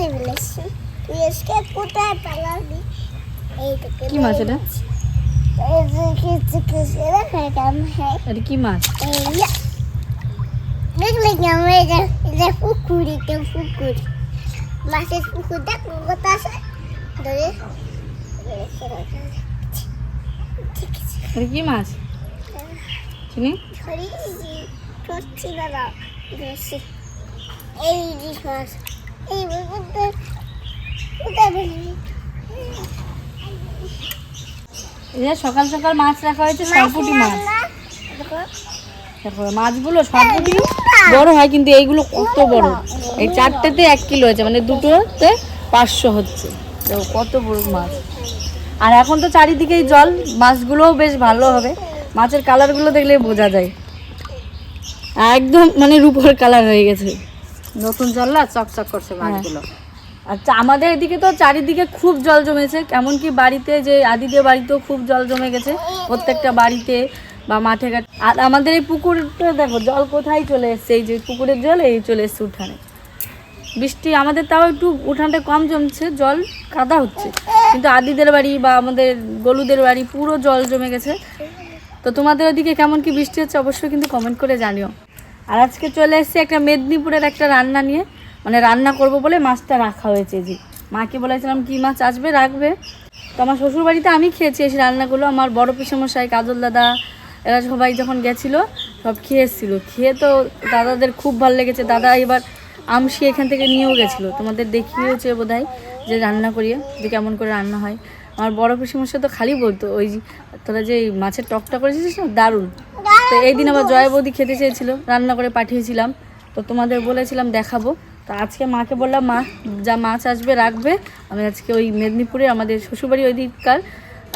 ধরতে পেরেছি তুই আজকে কোথায় পালাবি? এই তো কি মাছ এটা? এটা কি মাছ? দেখলে কেমন এটা এটা পুকুর এটা পুকুর। মাছের পুকুর দেখ কত আছে? ধরে। ঠিক আছে এটা কি মাছ? চিনি? ধরি করছি দাদা বেশি এই মাছ। যে সকাল সকাল মাছ রাখা হয়েছে সরপুটি মাছ। দেখো মাছগুলো সরপুটি বড় হয় কিন্তু এইগুলো কত বড়। এই চারটেতে এক কিলো হয়েছে মানে দুটোতে পাঁচশো হচ্ছে। দেখো কত বড় মাছ। আর এখন তো চারিদিকেই জল মাছগুলোও বেশ ভালো হবে। মাছের কালারগুলো দেখলে বোঝা যায়। একদম মানে রূপোর কালার হয়ে গেছে। নতুন জল না চকচক করছে মাছগুলো। আচ্ছা আমাদের এদিকে তো চারিদিকে খুব জল জমেছে। কেমন কি বাড়িতে যে আদিদের বাড়িতেও খুব জল জমে গেছে প্রত্যেকটা বাড়িতে বা মাঠে ঘাট। আর আমাদের এই পুকুরটা দেখো জল কোথায় চলে এসছে? এই যে পুকুরের জল এই চলে এসছে উঠানে। বৃষ্টি আমাদের তাও একটু উঠানটা কম জমছে জল কাদা হচ্ছে। কিন্তু আদিদের বাড়ি বা আমাদের গলুদের বাড়ি পুরো জল জমে গেছে। তো তোমাদের ওদিকে কেমন কি বৃষ্টি হচ্ছে অবশ্যই কিন্তু কমেন্ট করে জানিও। আর আজকে চলে এসেছে একটা মেদিনীপুরের একটা রান্না নিয়ে। মানে রান্না করব বলে মাছটা রাখা হয়েছে জি মাকে বলেছিলাম কি মাছ আসবে, রাখবে। তো আমার শ্বশুরবাড়িতে আমি খেয়েছি এসে রান্নাগুলো। আমার বড় পিসমশাই, কাজল দাদা, এরা সবাই যখন গেছিল, সব খেয়ে এসেছিল। খেয়ে তো দাদাদের খুব ভালো লেগেছে। দাদা এবার আমসি এখান থেকে নিয়েও গেছিল। তোমাদের দেখিয়েছে বোধহয় যে রান্না করিয়ে, যে কেমন করে রান্না হয়। আমার বড় পিসমশাই তো খালি বলতো, ওই যে তোরা যে মাছের টকটা করেছিস না, দারুণ। তো এই দিন আবার জয় বৌদি খেতে চেয়েছিল, রান্না করে পাঠিয়েছিলাম। তো তোমাদের বলেছিলাম দেখাবো। তো আজকে মাকে বললাম, মা, যা মাছ আসবে, রাখবে। আমি আজকে ওই মেদিনীপুরে, আমাদের শ্বশুরবাড়ি ওই দিককার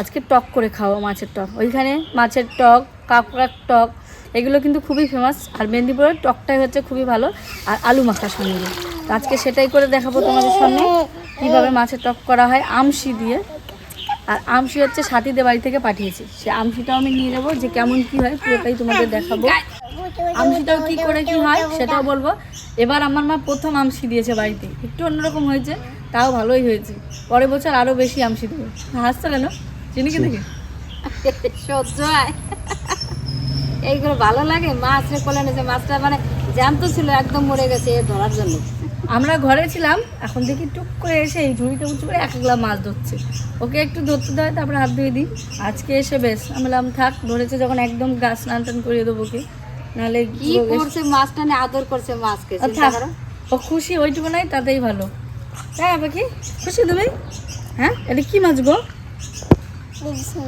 আজকে টক করে খাওয়া মাছের টক। ওইখানে মাছের টক, কাঁকড়ার টক, এগুলো কিন্তু খুবই ফেমাস আর মেদিনীপুরের টকটাই হচ্ছে খুবই ভালো। আর আলু মাখার সঙ্গে। আজকে সেটাই করে দেখাবো তোমাদের সামনে, কীভাবে মাছের টক করা হয় আমশি দিয়ে। আর আমশি হচ্ছে সাথীদের বাড়ি থেকে পাঠিয়েছি। সে আমশিটাও আমি নিয়ে যাব যে কেমন কি হয় পুরোটাই তোমাদের দেখাবো। আমশিটাও কি করে কি হয় সেটাও বলব। এবার আমার মা প্রথম আমশি দিয়েছে বাড়িতে। একটু অন্যরকম হয়েছে, তাও ভালোই হয়েছে। পরের বছর আরও বেশি আমশি দেবে। হাসছো কেন? চিনি কি দেখে? সহ্য হয়। এইগুলো ভালো লাগে? মাছ কোলে নিয়েছে মাছটা মানে জ্যান্ত ছিল, একদম মরে গেছে ধরার জন্য। আমরা ঘরে ছিলাম এখন দেখি টুক করে এসে এই ঝুড়িটা উঁচু করে এক গ্লাস মাছ ধরছে। ওকে একটু ধরতে দেয় তারপরে হাত ধুয়ে দিই। আজকে এসে বেশ আমি বললাম থাক ধরেছে যখন একদম গাছ স্নান টান করিয়ে দেবো কি নাহলে কি করছে মাছটা নিয়ে আদর করছে মাছকে। ও খুশি ওইটুকু নাই তাতেই ভালো। হ্যাঁ পাখি খুশি তুমি? হ্যাঁ এটা কি মাছ গো?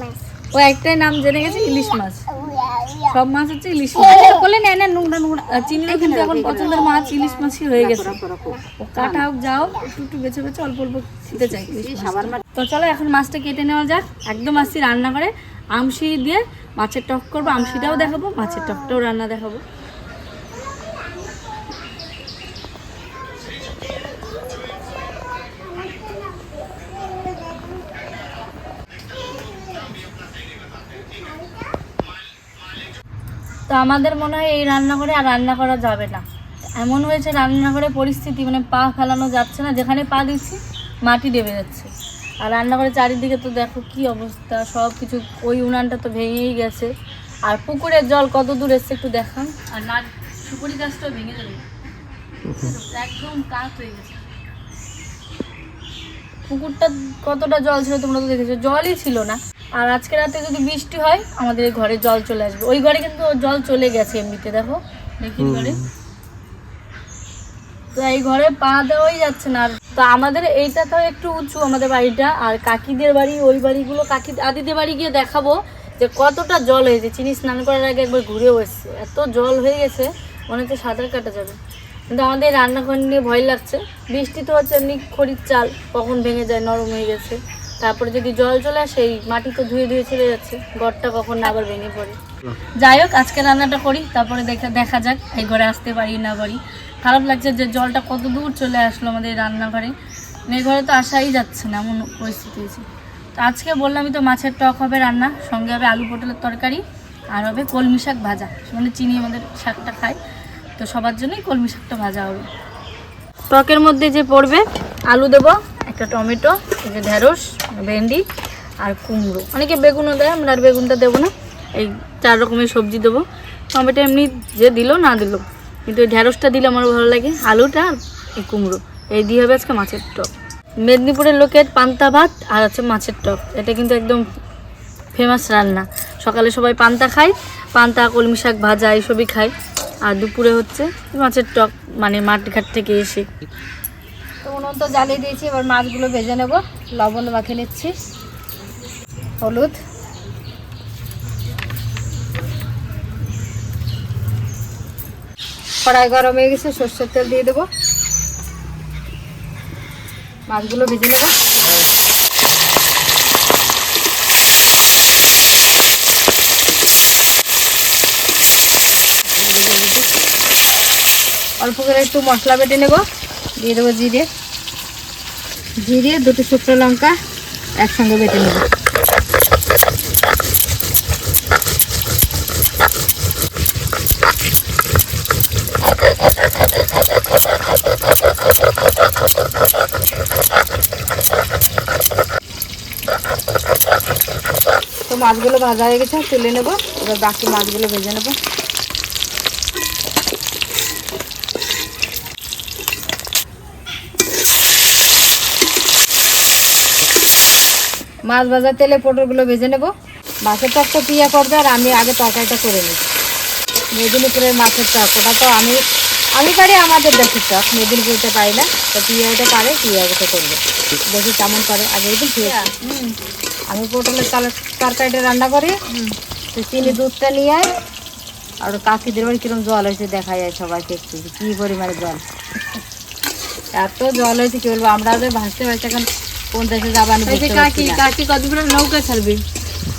মাছ। ও একটাই নাম জেনে গেছে ইলিশ মাছ। সব মাছ হচ্ছে ইলিশ মাছ। বলে নেয় না নোংরা নোংরা। আর কিন্তু এখন পছন্দের মাছ ইলিশ মাছই হয়ে গেছে। ও কাটা হোক যাও একটু একটু বেছে বেছে অল্প অল্প খেতে চাই তো চলো এখন মাছটা কেটে নেওয়া যাক। একদম আসছি রান্না করে আমশি দিয়ে মাছের টক করব আমশিটাও দেখাবো মাছের টকটাও রান্না দেখাবো। আমাদের মনে হয় এই রান্নাঘরে আর রান্না করা যাবে না। এমন হয়েছে রান্নাঘরে পরিস্থিতি মানে পা ফেলানো যাচ্ছে না। যেখানে পা দিচ্ছি মাটি দেবে যাচ্ছে। আর রান্নাঘরে চারিদিকে তো দেখো কি অবস্থা সব কিছু ওই উনানটা তো ভেঙেই গেছে। আর পুকুরের জল কত দূর এসছে একটু দেখান। আর না সুপুরি গাছটাও ভেঙে যাবে। একদম কাত হয়ে গেছে। পুকুরটা কতটা জল ছিল তোমরা তো দেখেছ? জলই ছিল না। আর আজকে রাতে যদি বৃষ্টি হয়, আমাদের ঘরে জল চলে আসবে। ওই ঘরে কিন্তু জল চলে গেছে এমনিতে, দেখো। ঘরে। তো এই ঘরে পা দেওয়াই যাচ্ছে না। আর তো আমাদের এইটা তো একটু উঁচু, আমাদের বাড়িটা। আর কাকিদের বাড়ি, ওই বাড়িগুলো, কাকি, আদিদের বাড়ি গিয়ে দেখাবো যে কতটা জল হয়েছে। চিনি স্নান করার আগে একবার ঘুরেও এসছে। এত জল হয়ে গেছে, মনে হচ্ছে সাঁতার কাটা যাবে। কিন্তু আমাদের রান্নাঘর নিয়ে ভয় লাগছে। বৃষ্টি তো হচ্ছে এমনি খড়ির চাল, কখন ভেঙে যায়, নরম হয়ে গেছে। তারপরে যদি জল চলে আসে এই মাটি তো ধুয়ে ধুয়ে চলে যাচ্ছে ঘরটা কখন না আবার ভেঙে পড়ে। যাই হোক আজকে রান্নাটা করি তারপরে দেখা দেখা যাক এই ঘরে আসতে পারি না পারি। খারাপ লাগছে যে জলটা কত দূর চলে আসলো আমাদের রান্নাঘরে। এই ঘরে তো আসাই যাচ্ছে না এমন পরিস্থিতি হয়েছে। তো আজকে বললামই তো মাছের টক হবে রান্না সঙ্গে হবে আলু পটলের তরকারি আর হবে কলমি শাক ভাজা। মানে চিনি আমাদের শাকটা খায় তো সবার জন্যই কলমি শাকটা ভাজা হবে। টকের মধ্যে যে পড়বে আলু দেবো একটা টমেটো যে ঢেঁড়স, ভেন্ডি আর কুমড়ো। অনেকে বেগুনও দেয়, আমরা আর বেগুনটা দেবো না। এই চার রকমের সবজি দেবো। টমেটো এমনি যে দিল, না দিল। কিন্তু এই ঢেঁড়সটা দিলে আমার ভালো লাগে, আলুটা এই কুমড়ো। এই দিয়ে হবে আজকে মাছের টক। মেদিনীপুরের লোকের পান্তা ভাত আর হচ্ছে মাছের টক। এটা কিন্তু একদম ফেমাস রান্না। সকালে সবাই পান্তা খায়, পান্তা, কলমি শাক ভাজা, এইসবই খায়। আর দুপুরে হচ্ছে মাছের টক মানে মাঠঘাট থেকে এসে। তো উনুন তো জ্বালিয়ে দিয়েছি, এবার মাছগুলো ভেজে নেব। লবণ মাখিয়ে নিচ্ছি। হলুদ। কড়াই গরম হয়ে গেছে, সর্ষের তেল দিয়ে দেবো। মাছগুলো ভেজে নেব। অল্প করে একটু মশলা বেটে নেব। দিয়ে দেবো জিরে। জিরে, দুটো শুকনো লঙ্কা একসঙ্গে বেটে নেব। তো মাছগুলো ভাজা হয়ে গেছে, তুলে নেব। এবার বাকি মাছগুলো ভেজে নেব। মাছ ভাজার তেলে পটলগুলো ভেজে নেব। মাছের টক তো পিয়া করবে আর আমি আগে তরকারিটা করে নিই মেদিনীপুরের মাছের টক ওটা তো আমি আমি পারি আমাদের দেশের টক মেদিনীপুরতে পারি না। তো পিয়া এটা পারে পিয়া এটা করবে। দেখি কেমন পারে আগে একদিন খেয়েছি। আমি পটলের তর- তরকারিটা রান্না করি। তো চিনি দুধটা নিয়ে আয়। আর কাকিদের বাড়ি কিরম জল হয়েছে দেখা যায় সবাইকে একটু কি পরিমাণে জল। এত জল হয়েছে, কি বলব? আমরা ভাসতে ভাসতে এখন কোন দেশে যাব আমি বুঝতে কাকি কাকি কতগুলো নৌকা ছাড়বে?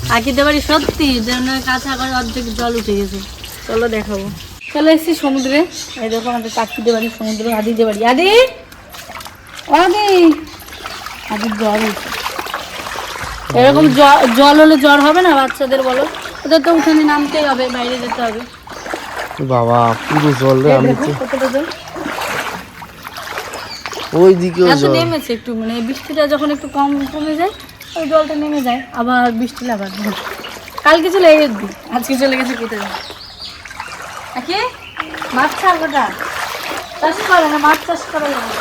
কাকিদের বাড়ি সত্যি যেন কাঁচা করে অর্ধেক জল উঠে গেছে। চলো দেখাবো। চলে এসেছি সমুদ্রে। এই দেখো আমাদের কাকিদের বাড়ি সমুদ্র আদিদের বাড়ি। আদি! আদি! আদির হয়েছে। এরকম জল হলে জ্বর হবে না বাচ্চাদের বলো? ওদের তো উঠানে নামতেই হবে বাইরে যেতে হবে। বাবা পুরো জল রে আমি কতটা জল। ওই দিকেও জল। নেমেছে একটু মানে বৃষ্টিটা যখন একটু কম কমে যায় ওই জলটা নেমে যায়। আবার বৃষ্টি আবার কালকে চলে গেছে আজকে চলে গেছে কেটে যায় কি মাছ ছাড় গোটা। চাষ করে না মাছ চাষ করা যাবে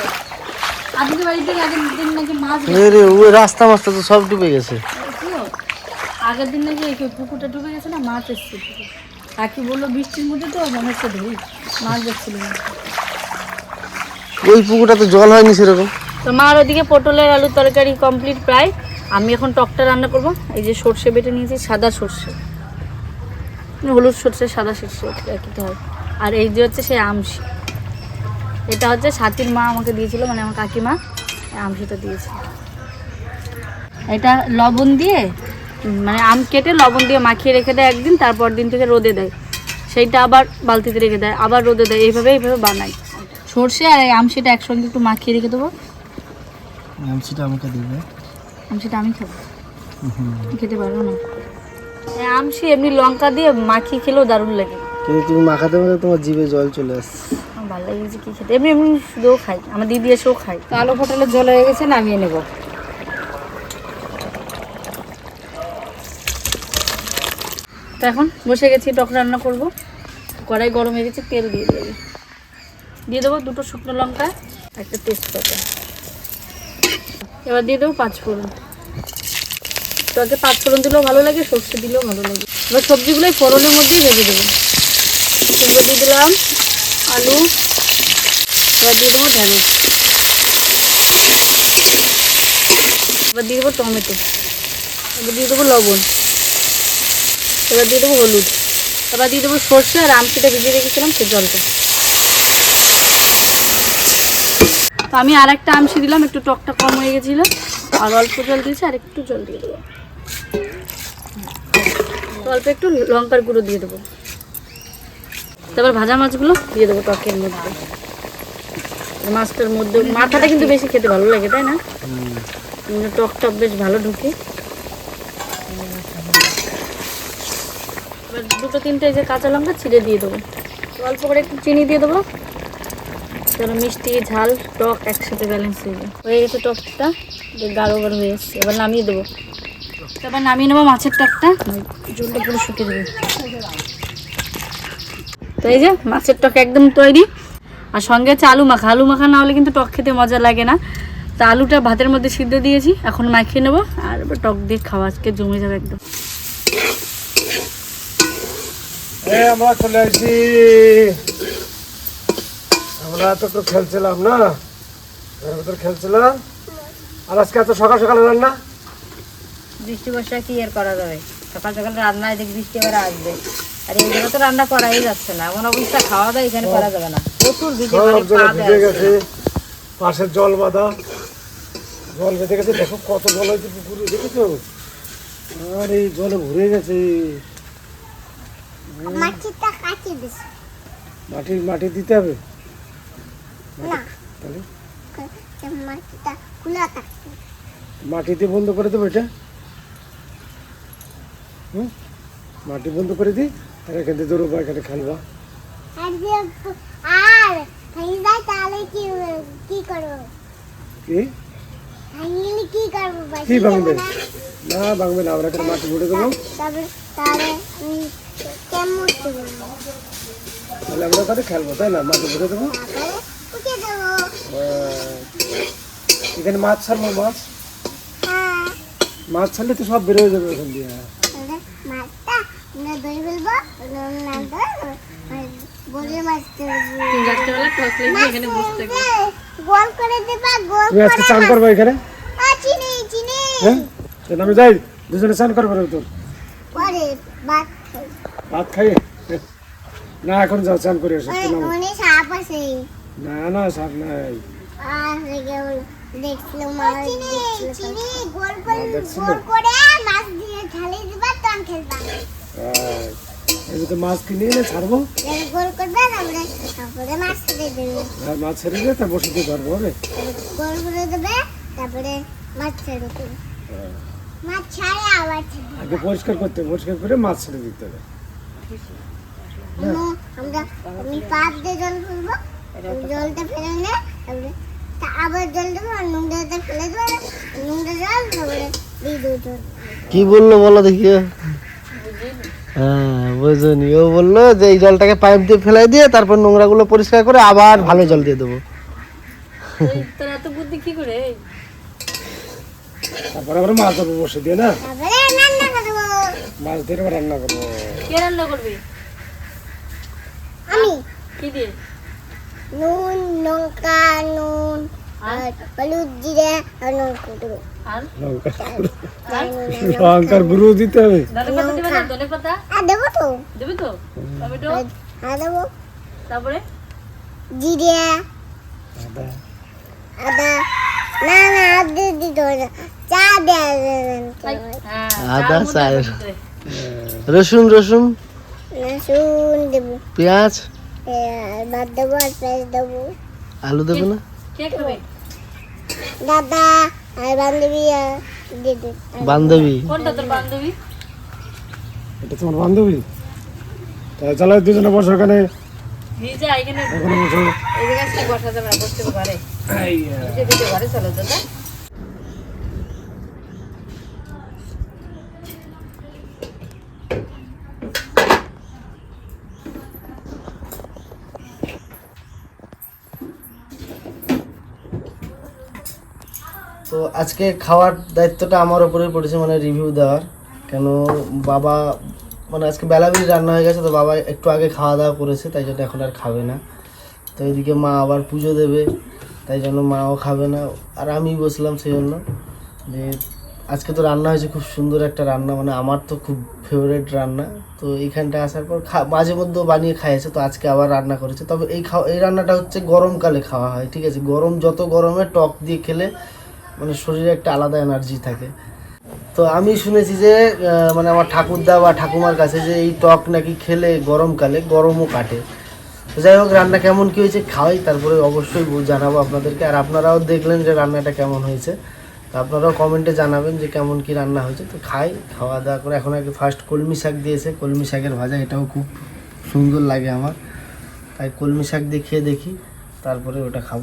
আজকে বাড়ি থেকে আগের দিন নাকি মাছ রে ওই রাস্তা মাস্তা তো সব ডুবে গেছে। আগের দিন নাকি এই পুকুরটা ডুবে গেছে না মাছ এসছে কাকি বলল বৃষ্টির মধ্যে তো মনে হচ্ছে ধরি মাছ যাচ্ছিল ওই পুকুরটা তো জল হয়নি সেরকম? তো মার ওদিকে পটলের আলু তরকারি কমপ্লিট প্রায়। আমি এখন টকটা রান্না করব। এই যে সর্ষে বেটে নিয়েছি, সাদা সর্ষে। হলুদ সর্ষে, সাদা সর্ষে একই হয়। আর এই যে হচ্ছে সেই আমসি এটা হচ্ছে সাথীর মা আমাকে দিয়েছিল মানে আমার কাকিমা, এই আমসিটা দিয়েছিল এটা লবণ দিয়ে মানে আম কেটে লবণ দিয়ে মাখিয়ে রেখে দেয় একদিন, তারপর দিন থেকে রোদে দেয়। সেইটা আবার বালতিতে রেখে দেয়, আবার রোদে দেয়। এইভাবে এইভাবে বানাই সর্ষে আর এই আমসিটা একসঙ্গে একটু মাখিয়ে রেখে দেবো। সেটা আমাকে দেবে। আমসিটা আমি খাব। খেতে পারব না। এই আমসি এমনি লঙ্কা দিয়ে মাখিয়ে খেলেও দারুণ লাগে। কিন্তু তুমি মাখাতে মাখাতে তোমার জিভে জল চলে আসছে। আমার ভালো লাগে যে কি খেতে। এমনি এমনি শুধুও খাই আমার দিদি এসেও খাই তো আলু পটলের জল হয়ে গেছে নামিয়ে নেব। তো এখন বসে গেছি টক রান্না করব। কড়াই গরম হয়ে গেছে তেল দিয়ে দেবো। দিয়ে দেবো দুটো শুকনো লঙ্কা, একটা তেজপাতা। এবার দিয়ে দেবো পাঁচ ফোড়ন। তো আগে পাঁচ ফোড়ন দিলেও ভালো লাগে, সর্ষে দিলেও ভালো লাগে। এবার সবজিগুলোই ফোড়নের মধ্যেই ভেজে দেবো। এবার দিয়ে দিলাম আলু, এবার দিয়ে দেবো ঢেঁড়স এবার দিয়ে দেবো টমেটো। এবার দিয়ে দেবো লবণ। এবার দিয়ে দেবো হলুদ। এবার দিয়ে দেবো সর্ষে আর আমচিটা ভিজিয়ে রেখেছিলাম সে জলটা। তো আমি আর একটা আমসি দিলাম একটু টকটা কম হয়ে গেছিল। আর অল্প জল দিয়েছি আর একটু জল দিয়ে দেবো। অল্প একটু লঙ্কার গুঁড়ো দিয়ে দেবো। তারপর ভাজা মাছগুলো দিয়ে দেবো টকের মধ্যে। মাছটার মধ্যে মাথাটা কিন্তু বেশি খেতে ভালো লাগে তাই না? টক টক বেশ ভালো ঢুকে। দুটো তিনটে এই যে কাঁচা লঙ্কা ছিঁড়ে দিয়ে দেবো। অল্প করে একটু চিনি দিয়ে দেবো। তাহলে মিষ্টি, ঝাল, টক একসাথে ব্যালেন্স হয়ে যায়। হয়ে গেছে টকটা গাঢ় গাঢ় হয়ে এসছে এবার নামিয়ে দেবো। এবার নামিয়ে নেব মাছের টকটা। জলটা পুরো শুকিয়ে দেবে তো এই যে মাছের টক একদম তৈরি। আর সঙ্গে আছে আলু মাখা। আলু মাখা না হলে কিন্তু টক খেতে মজা লাগে না। তা আলুটা ভাতের মধ্যে সিদ্ধ দিয়েছি। এখন মাখিয়ে নেব। আর টক দিয়ে খাওয়া আজকে জমে যাবে একদম। আমরা চলে আসছি আমরা তো একটু খেলছিলাম না? ঘরের ভিতর খেলছিলাম। আর আজকে এত সকাল সকাল রান্না? বৃষ্টি বর্ষা কি আর করা যাবে? সকাল সকাল রান্না এদিকে বৃষ্টি এবার আসবে। আর এইগুলো তো রান্না করাই যাচ্ছে না। এমন অবস্থা খাওয়া দাওয়া এখানে করা যাবে না। প্রচুর ভিজে সব মানে গেছে। পাশের জল বাঁধা। জল বেঁধে গেছে। দেখো কত জল হয়েছে পুকুরে দেখেছ? আর এই জলে ভরে গেছে। মাটিটা কাটি দিস মাটি মাটি দিতে হবে। না। তাহলে? মাটিটা খোলা থাকবে মাটিতে বন্ধ করে দেবো এটা? হুম? মাটি বন্ধ করে দিই আর এখান থেকে দৌড়বো এখানে খেলবা। আর যে যায় তাহলে কি কি করব? কি? ভাঙলে কি করব কি ভাঙবে? না? না ভাঙবে না আমরা এখানে মাটি ভরে দেবো। তারপরে তাহলে কেমন তাহলে আমরা ওখানে খেলব তাই না? মাটি ভরে দেবো তারপরে উঠে দেবো আহ, এখানে মাছ ছাড়বো মাছ? হ্যাঁ। মাছ ছাড়লে তো সব বেরোয় যাবে ওখান দিয়ে। চান করব এখানে? চিনি চিনি। হ্যাঁ? আমি যাই দুজনে চান করব তোর। পরে ভাত খাই। না এখন যাও চান করে এসো। না না সাপ নাই। মাছ চিনি চিনি গোল করে করে মাছ দিয়ে ঢালি দিবা তখন খেলবা। আয়, তো মাছ কিনে এনে ছাড়বো? গোল করবে তারপরে তারপরে মাছ ছেড়ে দিয়ে ধরবো তারপরে মাছ ছেড়ে মাছ ছাড়ে আবার আগে পরিষ্কার করতে পরিষ্কার করে মাছ ছেড়ে দিতে হবে। আমরা আমি পাত দিয়ে জল ফেলব। জলটা ফেলে নে তারপরে তা আবার জল দেবো আর নোংরাটা ফেলে দেবো নোংরা জল তারপরে দিয়ে দেবো কি বলল বলো দেখি হ্যাঁ বুঝুনি। ও বলল যে এই জলটাকে পাইপ দিয়ে ফেলাই দিয়ে তারপর নোংরাগুলো পরিষ্কার করে আবার ভালো জল দিয়ে দেবো। তোর এত বুদ্ধি কি করে? তারপরে আমরা মাছ ধরবো বসে দিয়ে না? মাছ ধরে রান্না করব। কে রান্না করবি? আমি। কি দিয়ে? নুন লঙ্কা নুন আর? হলুদ জিরে আর লঙ্কা দেবো আর? লঙ্কা। আর? নুন আর লঙ্কার গুঁড়ো দিতে হবে। ধনে পাতা দেবে আর তো। দেবে তো? টমেটো? আর দেবো। তারপরে? জিরে। আদা। আদা। না না আদা দিতে হবে না। চা দেওয়া যাবে না। হ্যাঁ আদা চায়ের। দিতে। রসুন রসুন। রসুন দেবো। পেঁয়াজ? ভাত দেবো আর পেঁয়াজ দেবো আলু দেবে না? কে খাবে দাদা আর বান্ধবী আর দিদি বান্ধবী? কোনটা তোর বান্ধবী? এটা তোমার বান্ধবী? তাহলে চলো দুজনে বসে ওখানে ভিজা এখানে বসে। এই জায়গায় বসা যাবে বসতে পারে। ভিজে ভিজে ঘরে চলো দাদা। তো আজকে খাওয়ার দায়িত্বটা আমার ওপরেই পড়েছে মানে রিভিউ দেওয়ার। কেন বাবা মানে আজকে বেলাবেলি রান্না হয়ে গেছে, তো বাবা একটু আগে খাওয়া দাওয়া করেছে, তাই জন্য এখন আর খাবে না। তো এদিকে মা আবার পুজো দেবে, তাই জন্য মাও খাবে না, আর আমি বসলাম সেই জন্য যে আজকে তো রান্না হয়েছে, খুব সুন্দর একটা রান্না মানে আমার তো খুব ফেভারিট রান্না। তো এইখানটা আসার পর খা, মাঝে মধ্যেও বানিয়ে খাইয়েছে, তো আজকে আবার রান্না করেছে। তবে এই খাওয়া এই রান্নাটা হচ্ছে গরমকালে খাওয়া হয়, ঠিক আছে? গরম, যত গরমে টক দিয়ে খেলে মানে শরীরে একটা আলাদা এনার্জি থাকে। তো আমি শুনেছি যে মানে আমার ঠাকুরদা বা ঠাকুমার কাছে যে এই টক নাকি খেলে গরমকালে, গরমও কাটে। যাই হোক, রান্না কেমন কী হয়েছে খাওয়াই, তারপরে অবশ্যই জানাব আপনাদেরকে। আর আপনারাও দেখলেন যে রান্নাটা কেমন হয়েছে। তো আপনারাও কমেন্টে জানাবেন যে কেমন কি রান্না হয়েছে। তো খাই, খাওয়া দাওয়া করে এখন আগে ফার্স্ট কলমি শাক দিয়েছে। কলমি শাকের ভাজা, এটাও খুব সুন্দর লাগে আমার। তাই কলমি শাক দিয়ে খেয়ে দেখি, তারপরে ওটা খাব।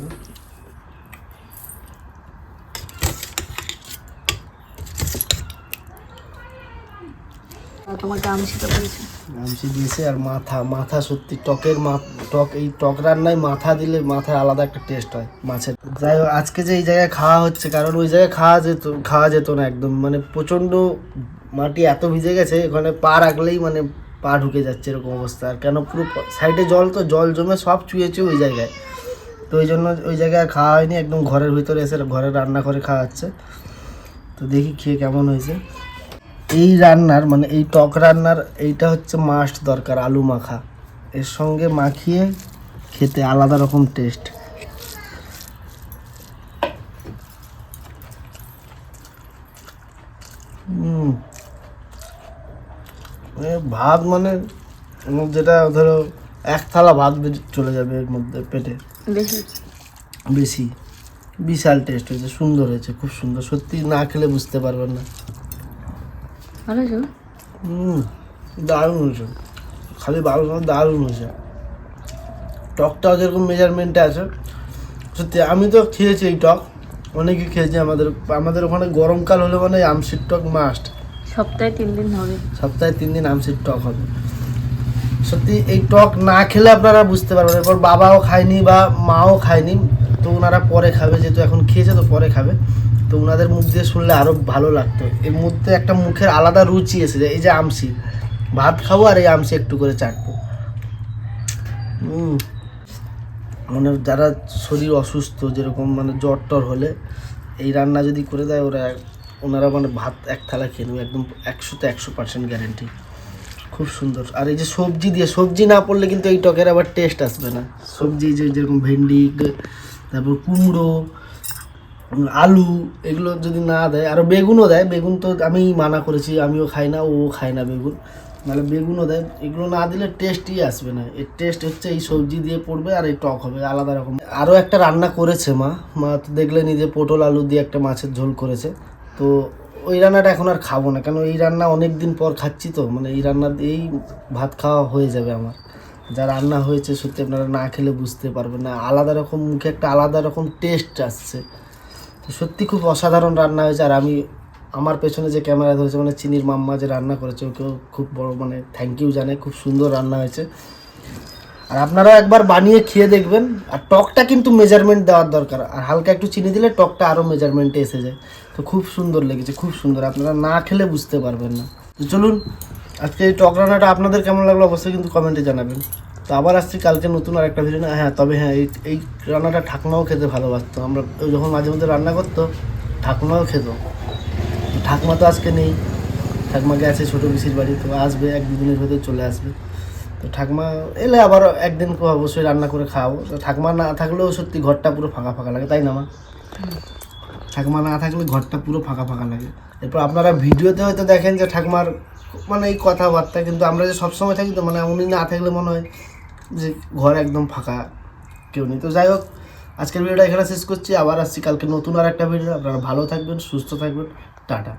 মাথা মাথা সত্যি টকের টক, এই টক রান্নায় মাথা দিলে মাথায় আলাদা একটা টেস্ট হয় মাছের। যাই হোক, আজকে যে এই জায়গায় খাওয়া হচ্ছে, কারণ ওই জায়গায় খাওয়া যেত খাওয়া যেত না একদম মানে প্রচণ্ড মাটি এত ভিজে গেছে, ওখানে পা রাখলেই মানে পা ঢুকে যাচ্ছে এরকম অবস্থা। আর কেন পুরো সাইডে জল তো, জল জমে সব চুয়েছে ওই জায়গায়। তো ওই জন্য ওই জায়গায় খাওয়া হয়নি, একদম ঘরের ভিতরে এসে ঘরে রান্না করে খাওয়া তো দেখি খেয়ে কেমন হয়েছে। এই রান্নার মানে এই টক রান্নার এইটা হচ্ছে মাস্ট দরকার আলু মাখা। এর সঙ্গে মাখিয়ে খেতে আলাদা রকম টেস্ট ভাত মানে যেটা ধরো এক থালা ভাত চলে যাবে এর মধ্যে পেটে। বেশি। বেশি। বিশাল টেস্ট হয়েছে সুন্দর হয়েছে খুব সুন্দর। সত্যি না খেলে বুঝতে পারবেন না। ভালো আছে? হুম দারুণ হয়েছে। খালি ভালো না দারুণ হয়েছে। টকটাও যেরকম মেজারমেন্টে আছে সত্যি আমি তো খেয়েছি এই টক। অনেকে খেয়েছি আমাদের আমাদের ওখানে গরমকাল হলে মানে আমসির টক মাস্ট সপ্তাহে তিন দিন হবে। সপ্তাহে তিন দিন আমসির টক হবে। সত্যি এই টক না খেলে আপনারা বুঝতে পারবেন এরপর বাবাও খায়নি বা মাও খায়নি তো ওনারা পরে খাবে যেহেতু এখন খেয়েছে তো পরে খাবে। তো ওনাদের মুখ দিয়ে শুনলে আরও ভালো লাগতো। এর মধ্যে একটা মুখের আলাদা রুচি এসে যায়, এই যে আমসি ভাত খাব আর এই আমসি একটু করে চাটবো। মানে যারা শরীর অসুস্থ, যেরকম মানে জ্বর টর হলে, এই রান্না যদি করে দেয়, ওরা ওনারা মানে ভাত এক থালা খেয়ে নেবে, একদম একশোতে একশো পার্সেন্ট গ্যারেন্টি খুব সুন্দর। আর এই যে সবজি দিয়ে, সবজি না পড়লে কিন্তু এই টকের আবার টেস্ট আসবে না। সবজি যে যেরকম ভেন্ডি, তারপর কুমড়ো আলু এগুলো যদি না দেয়, আর বেগুনও দেয়, বেগুন তো আমি মানা করেছি, আমিও খাই না, ও খায় না বেগুন। নাহলে বেগুনও দেয়, এগুলো না দিলে টেস্টই আসবে না। এর টেস্ট হচ্ছে এই সবজি দিয়ে পড়বে আর এই টক হবে, আলাদা রকম। আরও একটা রান্না করেছে মা। মা তো দেখলেনি যে পটল আলু দিয়ে একটা মাছের ঝোল করেছে। তো ওই রান্নাটা এখন আর খাব না, কেন এই রান্না অনেক দিন পর খাচ্ছি তো মানে এই রান্না দিয়েই ভাত খাওয়া হয়ে যাবে আমার। যা রান্না হয়েছে সত্যি আপনারা না খেলে বুঝতে পারবেন না, আলাদা রকম মুখে একটা আলাদা রকম টেস্ট আসছে। তো সত্যি খুব অসাধারণ রান্না হয়েছে। আর আমি আমার পেছনে যে ক্যামেরা ধরেছে মানে চিনির মাম্মা যে রান্না করেছে, ওকেও খুব বড় মানে থ্যাংক ইউ জানে খুব সুন্দর রান্না হয়েছে। আর আপনারাও একবার বানিয়ে খেয়ে দেখবেন। আর টকটা কিন্তু মেজারমেন্ট দেওয়ার দরকার। আর হালকা একটু চিনি দিলে টকটা আরও মেজারমেন্টে এসে যায়। তো খুব সুন্দর লেগেছে, খুব সুন্দর। আপনারা না খেলে বুঝতে পারবেন না। তো চলুন, আজকে এই টক রান্নাটা আপনাদের কেমন লাগল অবশ্যই কিন্তু কমেন্টে জানাবেন। তো আবার আসছি, কালকে নতুন আর একটা ভিডিও হ্যাঁ তবে হ্যাঁ এই এই রান্নাটা ঠাকুমাও খেতে ভালোবাসতো। আমরা যখন মাঝে মধ্যে রান্না করতো, ঠাকুমাও খেত। ঠাকুমা তো আজকে নেই। ঠাকুমা গেছে ছোটো পিসির বাড়ি, তো আসবে এক দুদিনের ভেতর চলে আসবে। তো ঠাকুমা এলে আবার একদিন অবশ্যই রান্না করে খাওয়াবো। তো ঠাকুমা না থাকলেও সত্যি ঘরটা পুরো ফাঁকা ফাঁকা লাগে, তাই না, মা? ঠাকুমা না থাকলে ঘরটা পুরো ফাঁকা ফাঁকা লাগে। এরপর আপনারা ভিডিওতে হয়তো দেখেন যে ঠাকুমার মানে এই কথাবার্তা, কিন্তু আমরা যে সবসময় থাকি তো মানে উনি না থাকলে মনে হয় যে ঘর একদম ফাঁকা, কেউ নেই। তো যাই হোক, আজকের ভিডিওটা এখানে শেষ করছি। আবার আসছি কালকে নতুন আর একটা ভিডিও আপনারা ভালো থাকবেন, সুস্থ থাকবেন। টাটা।